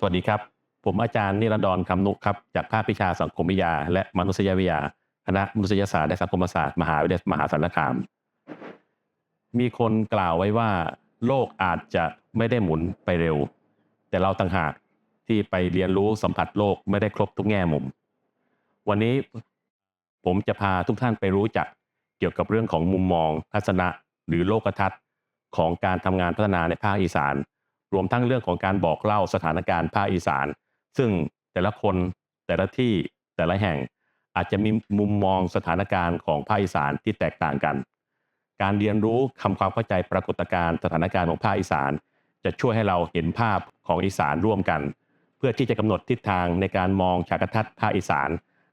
สวัสดีครับ ผมอาจารย์นิรันดรคำนุครับ จากภาควิชาสังคมวิทยา และมนุษยวิทยา คณะมนุษยศาสตร์และสังคมศาสตร์มหาวิทยาลัยมหาสารคาม มีคนกล่าวไว้ว่า โลกอาจจะไม่ได้หมุนไปเร็ว แต่เราต่างหากที่ไปเรียนรู้สัมผัสโลกไม่ได้ครบทุกแง่มุม วันนี้ผมจะพาทุกท่านไปรู้จักเกี่ยวกับเรื่องของมุมมอง ทัศนะ หรือโลกทัศน์ ของการทำงานพัฒนาในภาคอีสาน รวมทั้งเรื่องของการบอกเล่าสถานการณ์ภาคอีสาน ซึ่งแต่ละคนแต่ละที่แต่ละแห่งอาจจะมีมุมมองสถานการณ์ของภาคอีสานที่แตกต่างกัน การเรียนรู้ทำความเข้าใจปรากฏการณ์สถานการณ์ของภาคอีสาน จะช่วยให้เราเห็นภาพของอีสานร่วมกัน เพื่อที่จะกำหนดทิศทางในการมองฉากทัศน์ภาคอีสาน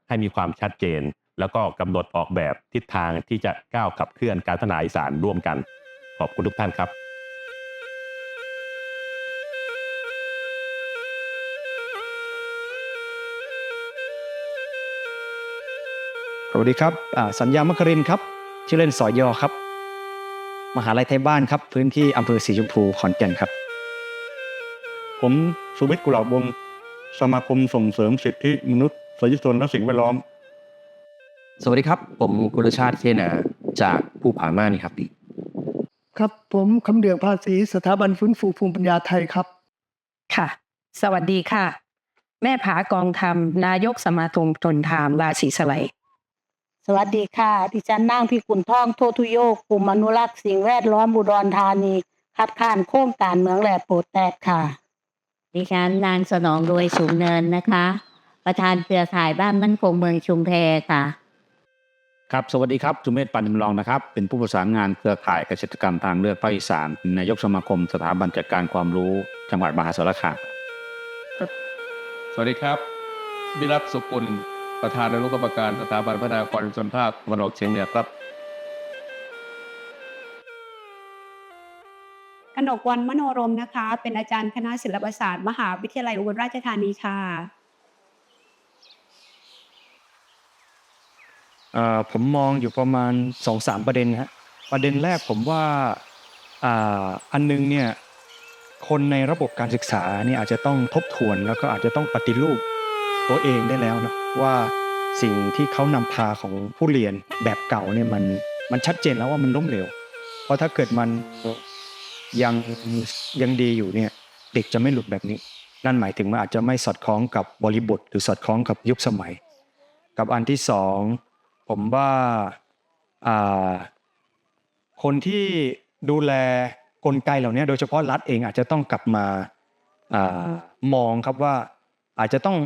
ให้มีความชัดเจน แล้วก็กำหนดออกแบบทิศทางที่จะก้าวขับเคลื่อนการพัฒนาอีสานร่วมกัน ขอบคุณทุกท่านครับ สวัสดีครับอ่าสัญญามครินทร์ครับ ชื่อเล่นสอยอครับ มหาลัยไทยบ้านครับ พื้นที่อำเภอสีชมพูขอนแก่นครับ ผมสุวิทย์กุหลาบวงศ์สมาคมส่งเสริมสิทธิมนุษยชนและสิ่งแวดล้อม สวัสดีครับ ผมกุลชาติเคนาจากภูผาม่านครับ ครับผมคำเดืองภาษีสถาบันฟื้นฟูภูมิปัญญาไทยครับ ค่ะ สวัสดีค่ะ แม่ผากองธรรมนายกสมาคมทนทามราศีสไลย สวัสดีค่ะ ดิฉันนางพิกุลท่องโททุโยกกลุ่มอนุรักษ์สิ่งแวดล้อมอุดรธานี คัดค้านโครงการเมืองแหลโปรดแตกค่ะ ดิฉันนางสนองรวยสูงเนินนะคะ ประธานเครือข่ายบ้านมั่นคงเมืองชุมแพค่ะ ครับสวัสดีครับจุเมศปันจำลองนะครับ เป็นผู้ประสานงานเครือข่ายเกษตรกรรมทางเลือกภาคอีสานเป็นนายกสมาคมสถาบันจัดการความรู้จังหวัดมหาสารคามสวัสดีครับวิรัตสุกุล ประธานอนุกรรมการสถาบันพัฒนาความชนภาคตะวันออกเฉียงเหนือครับกนกวันมโนรมนะคะ เป็นอาจารย์คณะศิลปศาสตร์ มหาวิทยาลัยอุบลราชธานีค่ะผมมองอยู่ประมาณสองสามประเด็นฮะประเด็นแรกผมว่าอ่าอันนึงเนี่ยคนในระบบการศึกษาเนี่ยอาจจะต้องทบทวนแล้วก็อาจจะต้องปฏิรูปตัวเองได้แล้วเนาะ ว่าสิ่งที่เขานำพาของผู้เรียนแบบเก่าเนี่ยมันมันชัดเจนแล้วว่ามันล้มเหลว เพราะถ้าเกิดมันยังยังดีอยู่เนี่ยเด็กจะไม่หลุดแบบนี้ นั่นหมายถึงมันอาจจะไม่สอดคล้องกับบริบท หรือสอดคล้องกับยุคสมัย กับอันที่สองผมว่าคนที่ดูแลกลไกเหล่านี้โดยเฉพาะรัฐเองอาจจะต้องกลับมาอามองครับว่าอาจจะต้อง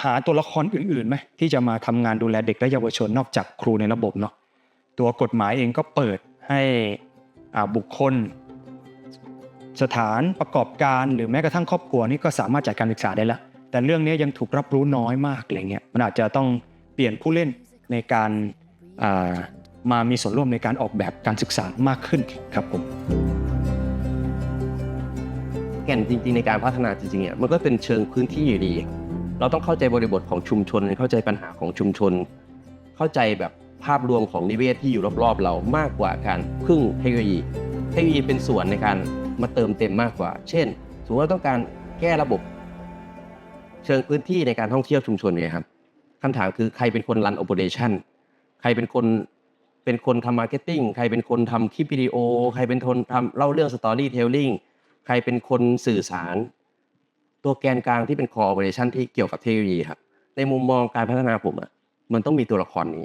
หาตัวละครอื่นๆไหมที่จะมาทำงานดูแลเด็กและเยาวชนนอกจากครูในระบบเนาะตัวกฎหมายเองก็เปิดให้บุคคล สถานประกอบการหรือแม้กระทั่งครอบครัวนี่ก็สามารถจัดการศึกษาได้แล้ว แต่เรื่องนี้ยังถูกรับรู้น้อยมากอะไรเงี้ยมันอาจจะต้องเปลี่ยนผู้เล่นในการมามีส่วนร่วมในการออกแบบการศึกษามากขึ้นครับผมแก่นจริงๆในการพัฒนาจริงๆเนี่ยมันก็เป็นเชิงพื้นที่อยู่ดี เราต้องเข้าใจบริบทของชุมชน เข้าใจปัญหาของชุมชน เข้าใจแบบภาพรวมของนิเวศที่อยู่รอบๆ เรามากกว่าการพึ่งเทคโนโลยี เทคโนโลยีเป็นส่วนในการมาเติมเต็มมากกว่า เช่นสมมติว่าต้องการแก้ระบบ เชิงพื้นที่ในการท่องเที่ยวชุมชนเนี่ยครับคำถามคือใครเป็นคนรันโอเปอเรชั่นใครเป็นคนเป็นคนทำมาร์เก็ตติ้งใครเป็นคนทำคลิปวิดีโอ ใครเป็นคนทำเล่าเรื่องสตอรี่เทลลิ่งใครเป็นคนสื่อสาร ตัวแกนกลางที่เป็น core operation ที่เกี่ยวกับเทคโนโลยีครับในมุมมองการพัฒนาผมอะมันต้องมีตัวละครนี้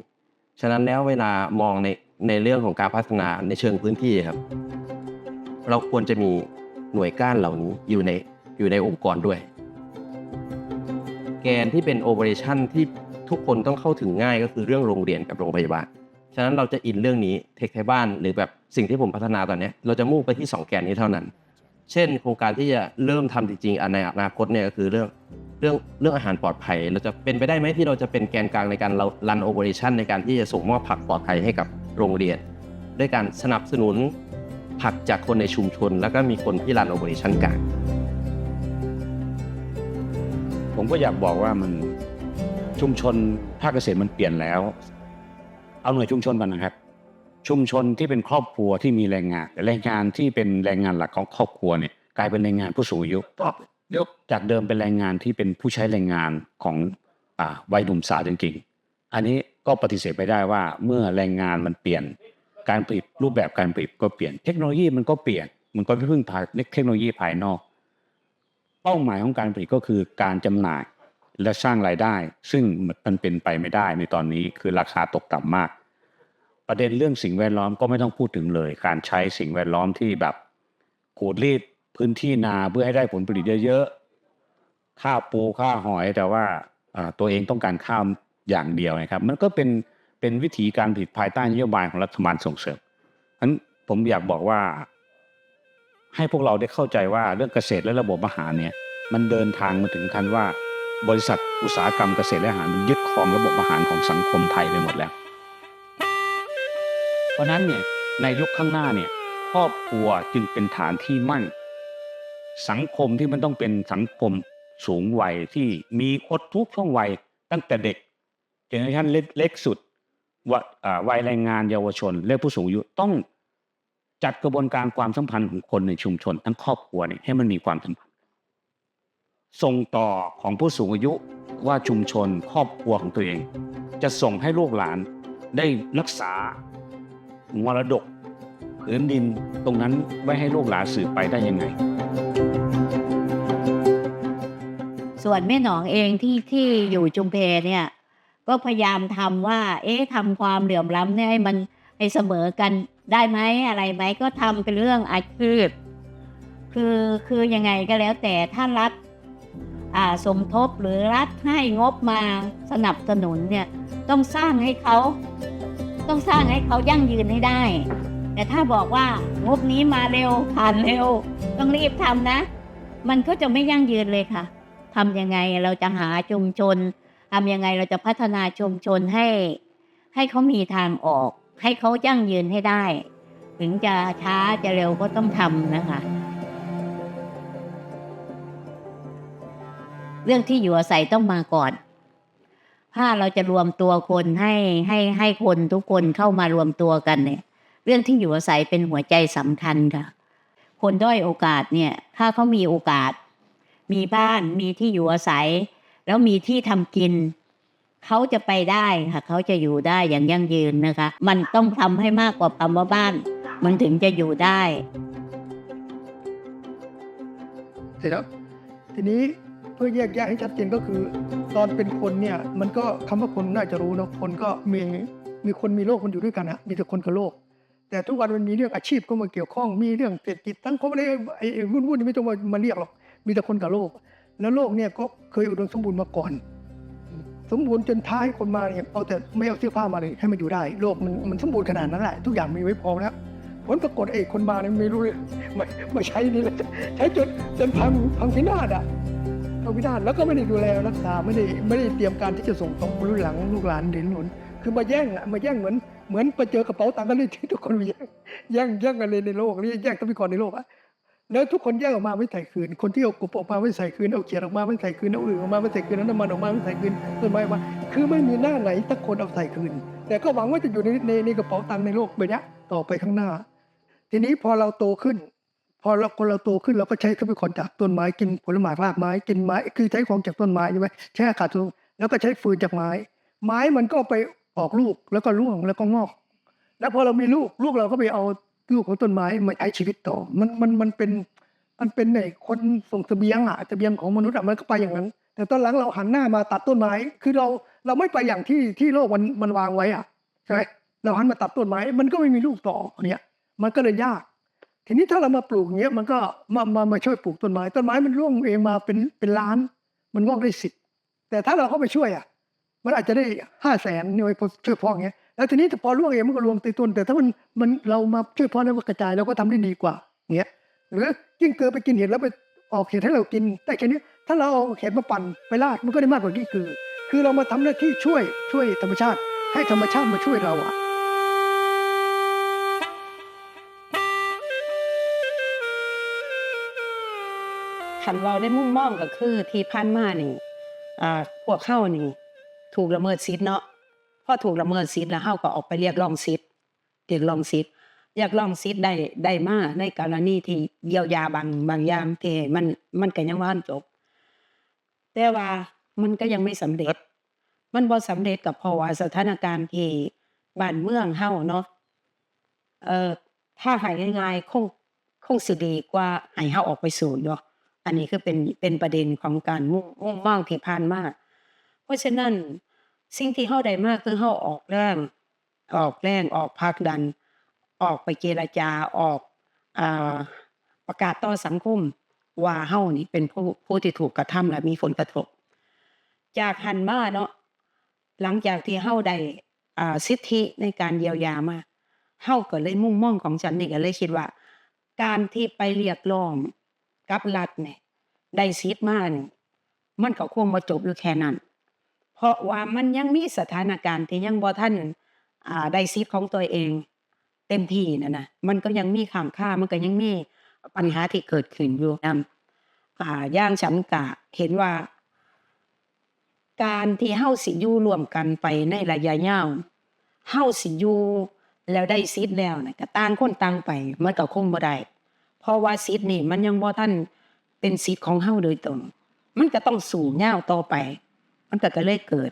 ฉะนั้นแล้วเวลามองในในเรื่องของการพัฒนาในเชิงพื้นที่ครับ เราควรจะมีหน่วยก้านเหล่านี้อยู่ในอยู่ในองค์กรด้วย แกนที่เป็น operation ที่ทุกคนต้องเข้าถึงง่ายก็คือเรื่องโรงเรียนกับโรงพยาบาล ฉะนั้นเราจะอินเรื่องนี้เทคไทยบ้านหรือแบบสิ่งที่ผมพัฒนาตอนนี้เราจะมุ่งไปที่สองแกนนี้เท่านั้น เช่น โครงการที่จะเริ่มทำจริงๆในอนาคตเนี่ยก็คือเรื่องเรื่องเรื่องอาหารปลอดภัย เราจะเป็นไปได้ไหมที่เราจะเป็นแกนกลางในการเรารันโอเปอเรชันในการที่จะส่งมอบผักปลอดภัยให้กับโรงเรียน ด้วยการสนับสนุนผักจากคนในชุมชน แล้วก็มีคนที่รันโอเปอเรชันกลางผมก็อยากบอกว่ามันชุมชนภาคเกษตรมันเปลี่ยนแล้ว เอาหน่วยชุมชนก่อนนะครับ ชุมชนที่เป็นครอบครัวที่มีแรงงานแต่แรงงานที่เป็นแรงงานหลักของครอบครัวเนี่ยกลายเป็นแรงงานผู้สูงอายุยกจากเดิมเป็นแรงงานที่เป็นผู้ใช้แรงงานของอวัยหนุ่มสาวจริงๆ อันนี้ก็ปฏิเสธไม่ได้ว่าเมื่อแรงงานมันเปลี่ยน การผลิตรูปแบบการผลิตก็เปลี่ยน เทคโนโลยีมันก็เปลี่ยน มันก็ไม่พึ่งพาเทคโนโลยีภายนอก เป้าหมายของการผลิตก็คือการจำหน่ายและสร้างรายได้ ซึ่งมันเป็นไปไม่ได้ในตอนนี้คือราคาตกต่ำมาก ประเด็นเรื่องสิ่งแวดล้อมก็ไม่ต้องพูดถึงเลย การใช้สิ่งแวดล้อมที่แบบขูดรีดพื้นที่นาเพื่อให้ได้ผลผลิตเยอะๆข้าวปูข้าวหอยแต่ว่าตัวเองต้องการข้าวอย่างเดียวนะครับ มันก็เป็นเป็นวิธีการผลิตภายใต้นโยบายของรัฐบาลส่งเสริมฉะนั้นผมอยากบอกว่า ให้พวกเราได้เข้าใจว่าเรื่องเกษตรและระบบอาหารเนี่ย มันเดินทางมาถึงขั้นว่า บริษัทอุตสาหกรรมเกษตรและอาหารมันยึดครองระบบอาหารของสังคมไทยไปหมดแล้ว เพราะนั้นเนี่ยในยุคข้างหน้าเนี่ยครอบครัวจึงเป็นฐานที่มั่น สังคมที่มันต้องเป็นสังคมสูงวัยที่มีคนทุกช่วงวัยตั้งแต่เด็กเจเนกระทั่งเล็กสุดว,วัยแรงงานเยาวชนและผู้สูงอายุต้องจัดกระบวนการความสัมพันธ์ของคนในชุมชน ทั้งครอบครัวเนี่ยให้มันมีความสัมพันธ์ส่งต่อของผู้สูงอายุว่าชุมชนครอบครัวของตัวเอง จะส่งให้ลูกหลานได้รักษา มรดกผืนดินตรงนั้นไว้ให้ลูกหลานสืบไปได้ยังไง ส่วนแม่หนองเองที่ที่อยู่จุมเพเนี่ย ก็พยายามทำว่า เอ๊ะทำความเหลื่อมล้ำเนี่ยให้มันให้เสมอกันได้ไหมอะไรไหมก็ทำเป็นเรื่องอาชีพคือคือยังไงก็แล้วแต่ถ้ารัฐสมทบหรือรัฐให้งบมาสนับสนุนเนี่ยต้องสร้างให้เขา ต้องสร้างให้เขายั่งยืนให้ได้ แต่ถ้าบอกว่างบนี้มาเร็วผ่านเร็ว ต้องรีบทำนะ มันก็จะไม่ยั่งยืนเลยค่ะทำยังไงเราจะหาชุมชนทำยังไงเราจะพัฒนาชุมชนให้ ให้เขามีทางออก ให้เขายั่งยืนให้ได้ ถึงจะช้าจะเร็วก็ต้องทำนะคะเรื่องที่อยู่อาศัยต้องมาก่อน ถ้าเราจะรวมตัวคนให้ให้ให้คนทุกคนเข้ามารวมตัวกันเนี่ย เรื่องที่อยู่อาศัยเป็นหัวใจสำคัญค่ะ คนด้อยโอกาสเนี่ย ถ้าเขามีโอกาส มีบ้านมีที่อยู่อาศัย แล้วมีที่ทำกินเขาจะไปได้ค่ะเขาจะอยู่ได้อย่างยั่งยืนนะคะ มันต้องทำให้มากกว่าคำว่าบ้าน มันถึงจะอยู่ได้เสร็จแล้วทีนี้ เพื่อแยกแยะให้ชัดเจนก็คือ ตอนเป็นคนเนี่ยมันก็คำว่าคนน่าจะรู้นะคนก็มีมีคนมีโลกมันอยู่ด้วยกันอะมีแต่คนกับโลกแต่ทุกวันมันมีเรื่องอาชีพเข้ามาเกี่ยวข้องมีเรื่องเศรษฐกิจทั้งเขาไม่ได้ไอ้ไอ้วุ่นวุ่นๆไม่ต้องมามาเรียกหรอกมีแต่คนกับโลก แล้วโลกเนี่ยก็เคยอุดมสมบูรณ์มาก่อน สมบูรณ์จนท้ายคนมาเนี่ยเอาแต่ไม่เอาเสื้อผ้ามาเลยให้มันอยู่ได้ โลกมันมันสมบูรณ์ขนาดนั้นแหละทุกอย่างมีไว้พร้อมแล้วผลปรากฏไอ้คนมาเนี่ยไม่รู้เลยไม่ไม่ใช้นี่เลยใช้จนจนพังพังพินาศอะ พังพินาศแล้วก็ไม่ได้ดูแลรักษาไม่ได้ไม่ได้เตรียมการที่จะส่งต่อรุ่นหลังลูกหลานเด็นหนุนคือมาแย่งอะมาแย่งเหมือนเหมือนไปเจอกระเป๋าตังค์กันเลยที่ทุกคนมาแย่งแย่งแย่งกันเลยในโลกนี่แย่งทรัพยากรในโลกอะแล้วทุกคนแย่งออกมาไม่ใส่คืน คนที่เอากบออกมาไม่ใส่คืนเอาเขียดออกมาไม่ใส่คืนเอาอื่นออกมาไม่ใส่คืนเอาน้ำมันออกมาไม่ใส่คืนต้นไม้ออกมาคือไม่มีหน้าไหนสักคนเอาใส่คืน แต่ก็หวังว่าจะอยู่ในในในกระเป๋าตังค์ในโลกใบนี้ต่อไปข้างหน้า ทีนี้พอเราโตขึ้น อเราคนเราโตขึ้นเราก็ใช้ทรัพยากรจากต้นไม้กินผลไม้รากไม้กินไม้คือใช้ของจากต้นไม้ใช่ไหมใช้อากาศสูงแล้วก็ใช้ฟืนจากไม้ ไม้มันก็ไปออกลูกแล้วก็ร่วงแล้วก็งอก แล้วพอเรามีลูกลูกเราก็ไปเอาลูกของต้นไม้มาใช้ชีวิตต่อ มันมันมันเป็นมันเป็นไอ้คนส่งเสบียงอะเสบียงของมนุษย์อะมันก็ไปอย่างนั้น แต่ตอนหลังเราหันหน้ามาตัดต้นไม้ คือเราเราไม่ไปอย่างที่ที่โลกมันมันวางไว้อะใช่ไหมเราหันมาตัดต้นไม้ มันก็ไม่มีลูกต่อเนี่ย มันก็เลยยาก ทีนี้ถ้าเรามาปลูกเงี้ยมันก็มามามาช่วยปลูกต้นไม้ต้นไม้มันร่วงเองมาเป็นเป็นล้าน มันงอกได้สิบแต่ถ้าเราเข้าไปช่วยอะ มันอาจจะได้ห้าแสนเนี่ยพอช่วยพ่อเงี้ยแล้วทีนี้พอร่วงเองมันก็รวมตีต้น แต่ถ้ามันมันเรามาช่วยพ่อแล้วกระจายเราก็ทำได้ดีกว่าเงี้ยหรือกิ้งเกลือไปกินเห็ดแล้วไปออกเห็ดให้เรากินแต่แค่นี้ถ้าเราเอาเห็ดมาปั่นไปลาดมันก็ได้มากกว่ากิ้งเกลือคือเรามาทำหน้าที่ช่วยช่วยธรรมชาติ ให้ธรรมชาติมาช่วยเราอะ คันเราได้มุ่งมองก็คือที่พันมานี่อ่าพวกเข้านี่ ถูกละเมิดสิทธิ์เนาะพอถูกละเมิดสิทธิ์แล้วเฮาก็ออกไปเรียกร้องสิทธิ์เรียกร้องสิทธิ์อยากลองสิทธิ์ได้ได้มาในกรณีที่เยียวยาบางบางอย่างที่มันมันก็ยังบ่ทันจบ แต่ว่ามันก็ยังไม่สำเร็จ มันบ่สำเร็จก็เพราะว่าสถานการณ์ที่บ้านเมืองเฮาเนาะเอ่อถ้าให้ง่ายๆคงคงสิดีกว่าให้เฮาออกไปสู่เนาะ อันนี้คือเป็นเป็นประเด็นของการมุ่งมุ่งมองที่ผ่านมาเพราะฉะนั้นสิ่งที่เฮาได้มาคือเฮาออกแรงออกแรงออกผลักดัน ออกไปเจรจาออกอประกาศต่อสังคม ว่าเฮานี่เป็นผู้ผู้ที่ถูกกระทำและมีผลกระทบ จากหันมาเนาะหลังจากที่เฮาได้สิทธิในการเยียวยามาเฮาก็เลยมุ่งมองของฉันนี่ก็เลยคิดว่า การที่ไปเรียกร้อง กับรัฐเนี่ยได้สิทธิ์มาเนี่มันก็คงบ่จบอยู่แค่นั้น เพราะว่ามันยังมีสถานการณ์ที่ยังบ่ทันอ่าได้สิทธิ์ของตัวเอง เต็มที่นะนะมันก็ยังมีข้างค่ามันก็ยังมีปัญหาที่เกิดขึ้นอยู่นำอ่าย่างฉันก็เห็นว่า การที่เฮาสิอยู่ร่วมกันไปในระยะยาวเฮาสิอยู่แล้วได้สิทธิ์แล้วนะก็ต่างคนต่างไปมันก็คงบ่ได้ ราะว่าสิทธิ์นี่ มันยังบ่ทันเป็นสิทธิ์ของเฮาโดยตรง มันก็ต้องสู่ยาต่อไป มันก็ก็เลยเกิด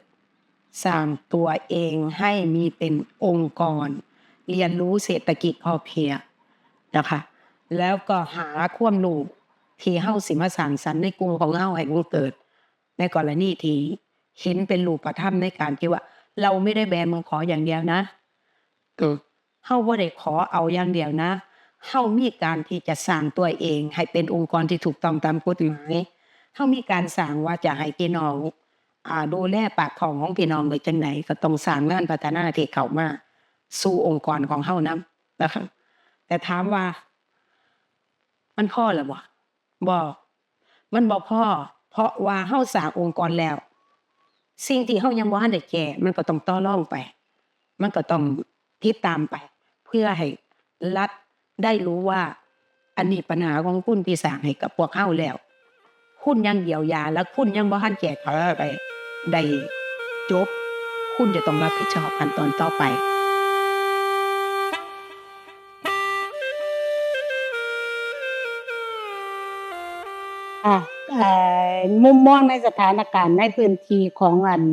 สร้างตัวเองให้มีเป็นองค์กร เรียนรู้เศรษฐกิจพอเพียงนะคะแล้วก็หาความรู้ที่เฮาสิมาสร้างสรรค์ในกลุ่มของเฮาให้มันเกิด ในกรณีที่เห็นเป็นรูปธรรมในการที่ว่า เราไม่ได้แบนมือขออย่างเดียวนะเออเฮาบ่ได้ขอเอาอย่างเดียวนะ เฮามีการที่จะสร้างตัวเอง ให้เป็นองค์กรที่ถูกต้องตามกฎหมายเฮามีการสร้างว่าจะให้พี่น้องอดูแลปากท้องของพี่น้องโดยจังไหนก็ต้องสร้างงานพัฒนาที่เข้ามาสู่องค์กรของเฮานํนะคะแต่ถามว่า มันพ่อหรือบ่บ่มันบ่พ่อเพราะว่าเฮาสร้างองค์กรแล้ว สิ่งที่เฮายังบ่ทันได้แก้มันก็ต้องต่อรองไป มันก็ต้องติดตามไป เพื่อให้รัฐ ได้รู้ว่า อันนี้ปัญหาของคุณที่สร้างให้กับพวกเฮาแล้ว คุณยังเยียวยาและคุณยังบ่ทันแก้ไขไปได้จบ คุณจะต้องรับผิดชอบขั้นตอนต่อไปอ่อมุมมองในสถานการณ์ในพื้นที่ของอัน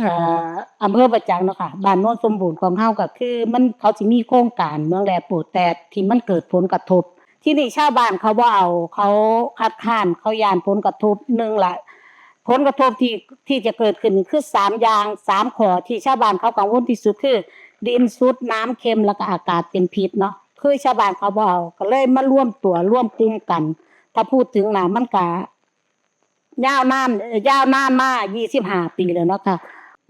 อ่ออำเภอประจักษ์เนาะค่ะบ้านโน้นสมบูรณ์ของเฮาก็คือ มันเขาสิมีโครงการเมืองแลปูดแต่ที่มันเกิดผลกระทบ ที่นี่ชาวบ้านเขาบ่เอาเขาคัดค้านเขายานผลกระทบหนึ่งละผลกระทบที่ที่จะเกิดขึ้นคือสามอย่างสามข้อที่ชาวบ้านเขากังวลที่สุดคือ ดินสุดน้ำเค็มแล้วก็อากาศเป็นพิษเนาะคือชาวบ้านเขาบ่เอาก็เลยมาร่วมตัวร่วมกลุ่มกัน ถ้าพูดถึงน่ะมันก็ยาวนานเอ่อยาวนานมา25ปีแล้วเนาะค่ะ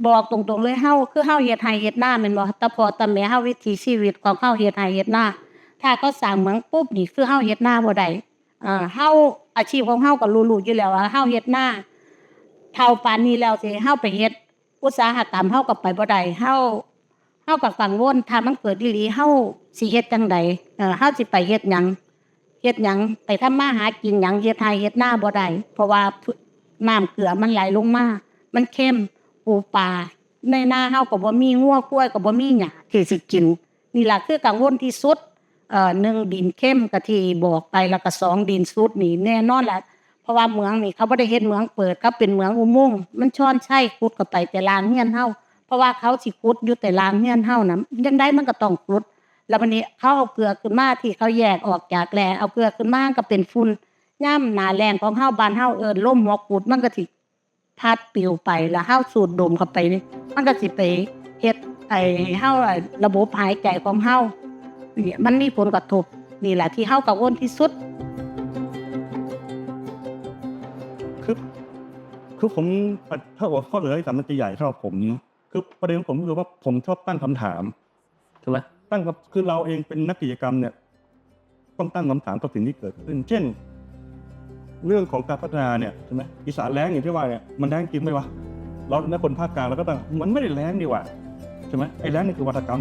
บอกตรงๆเลยเฮาคือเฮาเฮ็ดไร่เฮ็ดนาแม่นบ่ตะพอตะแม่เฮาวิถีชีวิตของเฮาเฮ็ดไร่เฮ็ดนาถ้าเขาสร้างเมืองปุ๊บนี่คือเฮาเฮ็ดนาบ่ได้อ่าเฮาอาชีพของเฮาก็รู้ๆอยู่แล้วว่าเฮาเฮ็ดนาเท่าปานนี้แล้วสิเฮาไปเฮ็ดอุตสาหกรรมเฮาก็ไปบ่ได้เฮาเฮาก็กังวลถ้ามันเกิดอีหลีเฮาสิเฮ็ดจังไดเออเฮาสิไปเฮ็ดหยังเฮ็ดหยังไปทำมาหากินหยังเฮ็ดไร่เฮ็ดนาบ่ได้เพราะว่าน้ำเกลือมันไหลลงมามันเค็ม ปูปลาในนาเฮาก็บ่มีงัวกล้วยก็บ่มีหยังที่สิกินนี่ล่ะคือกังวลที่สุดเอ่อหนึ่งดินเข้มก็ที่บอกไปแล้วก็สองดินสุดนี่แน่นอนแหละเพราะว่าเมืองนี่เขาบ่ได้เฮ็ดเมืองเปิดเขาเป็นเมืองอุโมงค์มันช้อนใช่ขุดเข้าไปแต่ลานเฮือนเฮาเพราะว่าเขาสิขุดอยู่แต่ลานเฮือนเฮานะยังได้มันก็ต้องขุดแล้ววันนี้เขาเอาเกลือขึ้นมาที่เขาแยกออกจากแร่เอาเกลือขึ้นมาก็เป็นฝุ่นย่ำหนาแรงของเฮาบ้านเฮาเอิ้นลมหัวกุดมันก็สิ พัดปลิวไปแล้วเฮาสูดดมเข้าไปนี่มันก็สิไปเฮ็ดไอ้เฮาอะระบบหายใจของเฮาเนี่ยมันมีผลกระทบนี่แหละที่เฮากังวลที่สุดคือคือผมถ้าว่าข้อเหลือที่สามมันจะใหญ่สำหรับผมเนอะคือประเด็นของผมคือว่าผมชอบตั้งคำถามถูกไหมตั้งคำคือเราเองเป็นนักกิจกรรมเนี่ยต้องตั้งคำถามกับสิ่งที่เกิดขึ้น เช่น เรื่องของการพัฒนาเนี่ยใช่ไหมอีสานแล้งอย่างที่ว่าเนี่ยมันแล้งจริงไหมวะเราในคนภาคกลางเราก็ต้องมันไม่ได้แล้งดีกว่าใช่ไหมไอ้แล้งนี่คือวัฒกรรม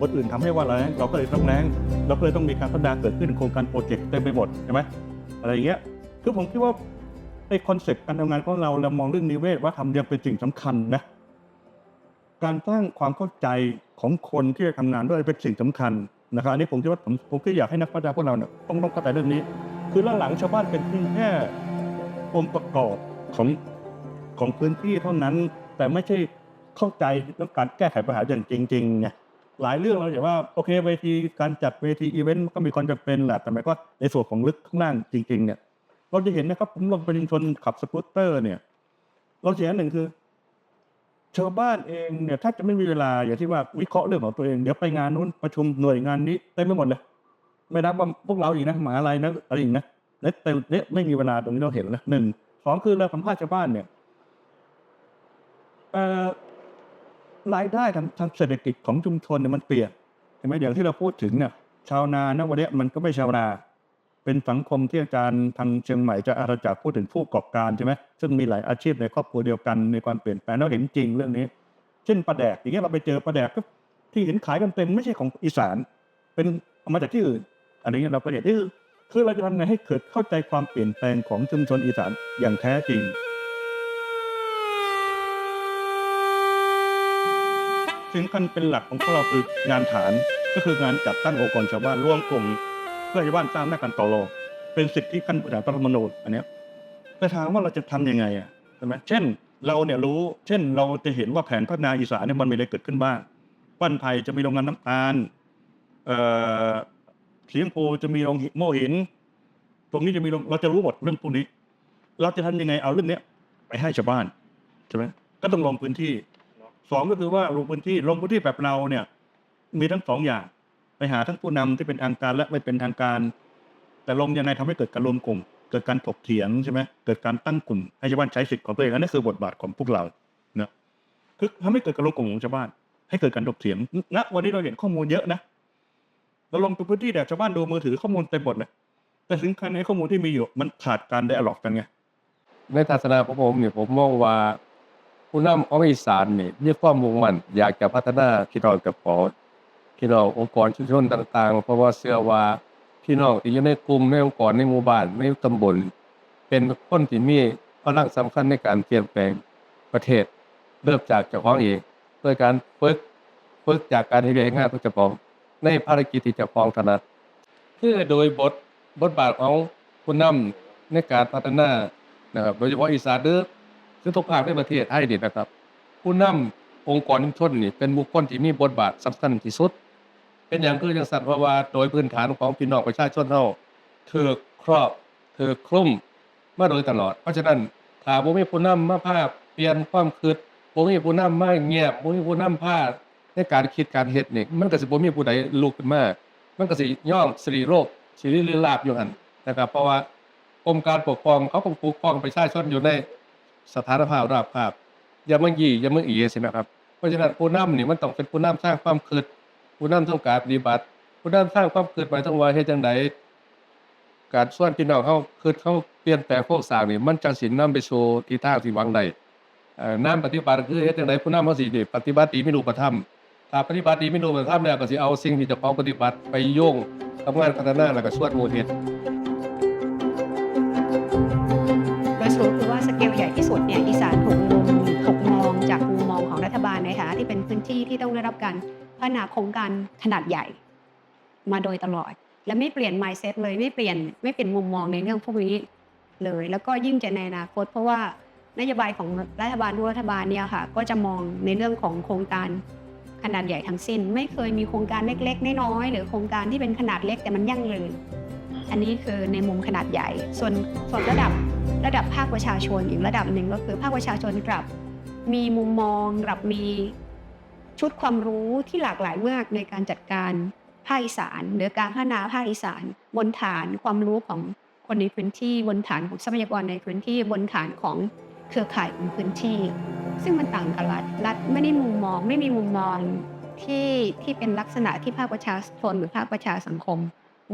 คนอื่นทำให้ว่าแล้งเราก็เลยต้องแล้งเราก็เลยต้องมีการพัฒนาเกิดขึ้นโครงการโปรเจกต์เต็มไปหมดใช่ไหมอะไรอย่างเงี้ยคือผมคิดว่าไอ้คอนเซ็ปต์การทำงานของเราเรามองเรื่องนิเวศว่าทำยังเป็นสิ่งสำคัญนะการสร้างความเข้าใจของคนที่จะทำงานด้วยเป็นสิ่งสำคัญนะครับอันนี้ผมคิดว่าผมผมก็อยากให้นักพัฒนาพวกเราเนี่ยต้องต้องเข้าใจเรื่องนี้ คือหลังๆชาวบ้านเป็นเพียงแค่องค์ประกอบของของพื้นที่เท่านั้น แต่ไม่ใช่เข้าใจเรื่องการแก้ไขปัญหาอย่างจริงๆไงหลายเรื่องเราเห็นว่าโอเคเวทีการจัดเวทีอีเวนต์ก็มีความจำเป็นแหละแต่หมายก็ในส่วนของลึกข้างล่างจริง ๆ เนี่ย เราจะเห็นนะครับผมลงไปชนขับสกูตเตอร์เนี่ย เราจะเห็นหนึ่งคือชาวบ้านเองเนี่ยถ้าจะไม่มีเวลาอย่างที่ว่าวิเคราะห์เรื่องของตัวเอง เดี๋ยวไปงานนู้นประชุมหน่วยงานนี้เต็มไปหมดเลย ไม่นับว่าพวกเราอีกนะหมาอะไรนะอะไรอีกนะและแต่เนี่ยไม่มีเวลาตรงนี้เราเห็นนะหนึ่งสองคือเราสัมภาษณ์ชาวบ้านเนี่ยรายได้ทางทางเศรษฐกิจของชุมชนเนี่ยมันเปลี่ยนเห็นไหมอย่างที่เราพูดถึงเนี่ยชาวนาณวันนี้มันก็ไม่ชาวนาเป็นสังคมที่อาจารย์ทางเชียงใหม่จะอาณาจักพูดถึงผู้ประกอบการใช่ไหมซึ่งมีหลายอาชีพในครอบครัวเดียวกันในความเปลี่ยนแปลงเราเห็นจริงเรื่องนี้ เช่นปลาแดกอย่างเงี้ยเราไปเจอปลาแดกก็ที่เห็นขายกันเต็มไม่ใช่ของอีสาน เป็นมาจากที่อื่น อะไรเงี้ยเราก็เห็นคือคือเราจะทำไงให้เกิดเข้าใจความเปลี่ยนแปลงของชุมชนอีสานอย่างแท้จริงสิ่งสำคัญเป็นหลักของพวกเราคืองานฐานก็คืองานจัดตั้งองค์กรชาวบ้านร่วมกลุ่มเพื่อชาวบ้านสร้างหน้ากันต่อรองเป็นสิทธิขั้นพื้นฐานรัฐธรรมนูญอันเนี้ยแต่ถามว่าเราจะทำยังไงอะใช่ไหมเช่น เราเนี่ยรู้ เช่น เราจะเห็นว่าแผนพัฒนาอีสานเนี่ยมันมีอะไรเกิดขึ้นบ้างบ้านไผ่จะมีโรงงานน้ำตาลเอ่อ สียงโพจะมีโรงหิโม่หิน ตรงนี้จะมีโรงเราจะรู้หมดเรื่องพวกนี้ เราจะทำยังไงเอาเรื่องเนี้ย ไปให้ชาวบ้านใช่ไหมก็ต้องลงพื้นที่สองก็คือว่าลงพื้นที่ลงพื้นที่แบบเราเนี่ย มีทั้งสองอย่าง ไปหาทั้งผู้นำที่เป็นทางการและไม่เป็นทางการ แต่ลงยังไงทำให้เกิดการรวมกลุ่ม เกิดการถกเถียงใช่ไหมเกิดการตั้งกลุ่มให้ชาวบ้านใช้สิทธิ์ของตัวเองอันนี้คือบทบาทของพวกเราเนะคือทำให้เกิดการรวมกลุ่มของชาวบ้าน ให้เกิดการถกเถียงณวันนี้เราเห็นข้อมูลเยอะนะ เราลงไปพื้นที่แต่ชาวบ้านดูมือถือข้อมูลเต็มหมดเลยแต่ถึงขั้นในข้อมูลที่มีอยู่มันขาดการได้อลอกกันไงในทัศนะของผมเนี่ยผมมองว่าผู้นำของอีสานนี่มีความมุ่งมั่นอยากจะพัฒนาพี่น้องกับขอพี่น้ององค์กรชุมชนต่างๆ เพราะว่าเชื่อว่าพี่น้องที่อยู่ในกลุ่มในองค์กรในหมู่บ้านในตำบล เป็นคนที่มีพลังสำคัญในการเปลี่ยนแปลงประเทศเริ่มจากเจ้าของเองโดยการฝึกฝึกจากการให้เรียนงานของเจ้าของ ในภารกิจที่เจ้าของถนัดคือโดยบทบทบาทของผู้นำในการพัฒนานะครับโดยเฉพาะอีสานเด้อคือทุกภาคในประเทศไทยนี่นะครับ ผู้นำองค์กรชุมชนนี่เป็นบุคคลที่มีบทบาทสำคัญที่สุด เป็นอย่างคือจังสันเพราะว่าโดยพื้นฐานของพี่น้องประชาชนเฮาถือครอบถือคลุมมาโดยตลอด เพราะฉะนั้นถ้าบ่มีผู้นำมาพาพเปลี่ยนความคิดบ่มีผู้นำมาเงียบบ่มีผู้นำพา ในการคิดการเฮ็ดนี่มันก็สิบ่มีผู้ใดลุกขึ้นมา มันก็สิย่อมสิริโลกสิริลือลาบอยู่หั่นนะครับ เพราะว่ากรมการปกครองเขาก็ปกครองประชาชนอยู่ในสถานภาพราบคาบอย่ามายี่อย่ามาอีใช่ไหมครับเพราะฉะนั้นผู้นำนี่มันต้องเป็นผู้นำสร้างความคิดผู้นำต้องการปฏิบัติ ผู้นำสร้างความคิดหมายถึงว่าเฮ็ดจังไดการส่วนพี่น้องเขาคิดเขาเปลี่ยนแปลงโครงสร้างนี่มันจังสินำไปสู่ทิศทางที่หวังได้เอ่อนำปฏิบัติคือเฮ็ดจังไดผู้นำเขาสินี่ปฏิบัติดีมีรูปธรรม ถ้าปฏิบัติดีไมีรูปธรรมแล้วก็สิเอาสิ่งที่เจ้าของปฏิบัติไปโยงทำงานพัฒนาแล้วก็ช่วยมูเฮ็ดโดยสรุปคือว่าสเกลใหญ่ที่สุดเนี่ยอีสานถูกมุมถูกมองจากมุมมองของรัฐบาลในฐานะที่เป็นพื้นที่ที่ต้องได้รับการพัฒนาโครงการขนาดใหญ่ มาโดยตลอด และไม่เปลี่ยน mindset เลยไม่เปลี่ยนไม่เปลี่ยนมุมมองในเรื่องพวกนี้เลย แล้วก็ยิ่งจะในอนาคตเพราะว่านโยบายของรัฐบาลทุกรัฐบาลเนี่ยค่ะ ก็จะมองในเรื่องของโครงการ ขนาดใหญ่ทั้งสิ้น ไม่เคยมีโครงการเล็กๆน้อยๆหรือโครงการที่เป็นขนาดเล็กแต่มันยั่งยืนอันนี้คือในมุมขนาดใหญ่ ส่วนส่วนระดับระดับภาคประชาชนอีกระดับหนึ่งก็คือภาคประชาชนกลับ มีมุมมองกลับมีชุดความรู้ที่หลากหลายมากในการจัดการภาคอีสานหรือการพัฒนาภาคอีสาน บนฐานความรู้ของคนในพื้นที่บนฐานของทรัพยากรในพื้นที่บนฐานของ เครือข่ายของพื้นที่ ซึ่งมันต่างกับรัฐรัฐไม่ได้มุมมองไม่มีมุมมองที่ที่เป็นลักษณะที่ภาคประชาชนหรือภาคประชาสังคม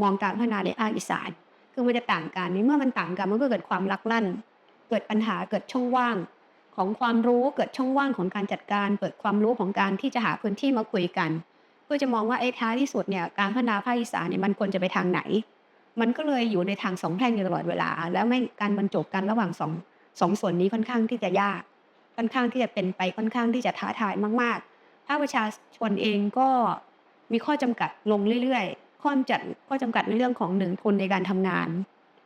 มองการพัฒนาในภาคอีสานคือมันจะต่างกันในเมื่อมันต่างกันมันก็เกิดความลักลั่น เกิดปัญหาเกิดช่องว่างของความรู้เกิดช่องว่างของการจัดการ เปิดความรู้ของการที่จะหาพื้นที่มาคุยกัน เพื่อจะมองว่าไอ้ท้ายที่สุดเนี่ยการพัฒนาภาคอีสานเนี่ยมันควรจะไปทางไหน มันก็เลยอยู่ในทางสองแพร่งอยู่ตลอดเวลา แล้วไม่การบรรจบกันระหว่างสอง สองส่วนนี้ค่อนข้างที่จะยาก ค่อนข้างที่จะเป็นไปค่อนข้างที่จะท้าทายมากๆภาคประชาชนเองก็มีข้อจำกัดลงเรื่อยๆ ข้อจำกัดข้อจำกัดในเรื่องของหนึ่งทุนในการทำงาน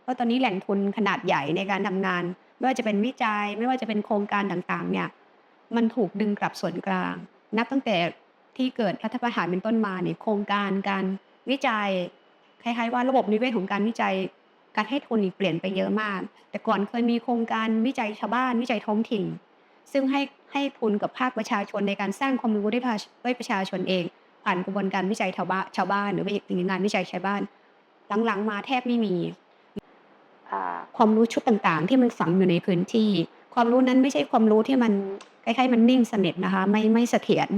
เพราะตอนนี้แหล่งทุนขนาดใหญ่ในการทำงาน ไม่ว่าจะเป็นวิจัย ไม่ว่าจะเป็นโครงการต่างๆ เนี่ย มันถูกดึงกลับส่วนกลาง นับตั้งแต่ที่เกิดรัฐประหารเป็นต้นมาเนี่ยโครงการการวิจัยคล้ายๆว่าระบบนิเวศของการวิจัย การให้ทุนนี่เปลี่ยนไปเยอะมาก แต่ก่อนเคยมีโครงการวิจัยชาวบ้านวิจัยท้องถิ่น ซึ่งให้ให้ทุนกับภาคประชาชนในการสร้างความรู้ด้ประชาด้วยประชาชนเอง ผ่านกระบวนการวิจัยชาวบ้านชาวบ้านหรือว่างานวิจัยชาวบ้าน หลังๆ มาแทบไม่มีความรู้ชุดต่างๆ ที่มันฝังอยู่ในพื้นที่ ความรู้นั้นไม่ใช่ความรู้ที่มันคล้ายๆมันนิ่งสนิทนะคะ ไม่ไม่เสถียร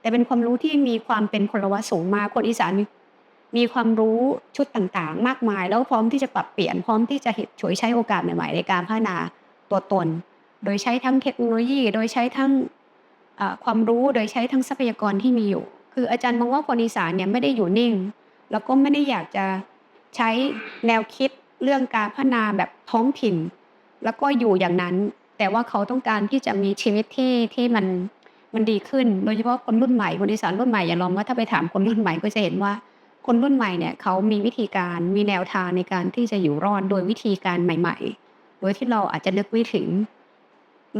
แต่เป็นความรู้ที่มีความเป็นพลวัตสูงมากคนอีสานมี มีความรู้ชุดต่างๆ มากมาย แล้วพร้อมที่จะปรับเปลี่ยนพร้อมที่จะเห็นฉวยใช้โอกาสใหม่ๆในการพัฒนาตัวตน โดยใช้ทั้งเทคโนโลยี โดยใช้ทั้งความรู้โดยใช้ทั้งทรัพยากรที่มีอยู่ คืออาจารย์มองว่าคนอีสานเนี่ยไม่ได้อยู่นิ่ง แล้วก็ไม่ได้อยากจะใช้แนวคิดเรื่องการพัฒนาแบบท้องถิ่น แล้วก็อยู่อย่างนั้น แต่ว่าเขาต้องการที่จะมีชีวิตที่ที่มันมันดีขึ้น โดยเฉพาะคนรุ่นใหม่คนอีสานรุ่นใหม่อย่าลองว่าถ้าไปถามคนรุ่นใหม่ก็จะเห็นว่า คนรุ่นใหม่เนี่ยเขามีวิธีการมีแนวทางในการที่จะอยู่รอดโดยวิธีการใหม่ ๆ โดยที่เราอาจจะนึกไม่ถึง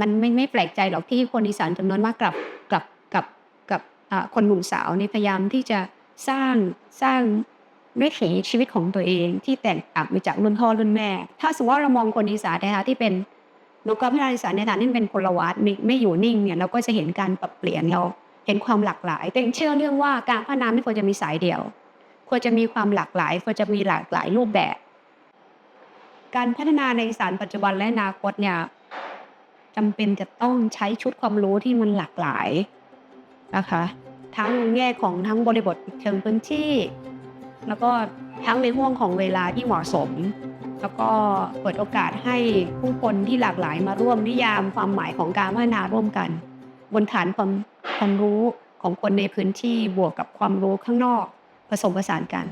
มันไม่ไม่แปลกใจหรอกที่คนอีสานจำนวนมากกลับกลับกับกับคนหนุ่มสาวนี่พยายามที่จะสร้างสร้างวิถีชีวิตของตัวเองที่แตกต่างไปจากรุ่นพ่อรุ่นแม่ ถ้าสมมติว่าเรามองคนอีสานนะคะที่เป็นนุกพัฒนาอีสานในฐานะที่เป็นพลวัตไม่ไม่อยู่นิ่งเนี่ยเราก็จะเห็นการปรับเปลี่ยนเราเห็นความหลากหลายแต่เชื่อเรื่องว่าการพัฒนาไม่ควรจะมีสายเดียว ควรจะมีความหลากหลาย ควรจะมีหลากหลายรูปแบบ การพัฒนาในสานปัจจุบันและอนาคตเนี่ยจำเป็นจะต้องใช้ชุดความรู้ที่มันหลากหลายนะคะ ทั้งแง่ของทั้งบริบทเชิงพื้นที่ แล้วก็ทั้งในห่วงของเวลาที่เหมาะสม แล้วก็เปิดโอกาสให้ผู้คนที่หลากหลายมาร่วมนิยามความหมายของการพัฒนาร่วมกัน บนฐานความความรู้ของคนในพื้นที่บวกกับความรู้ข้างนอก ผสมผสานกัน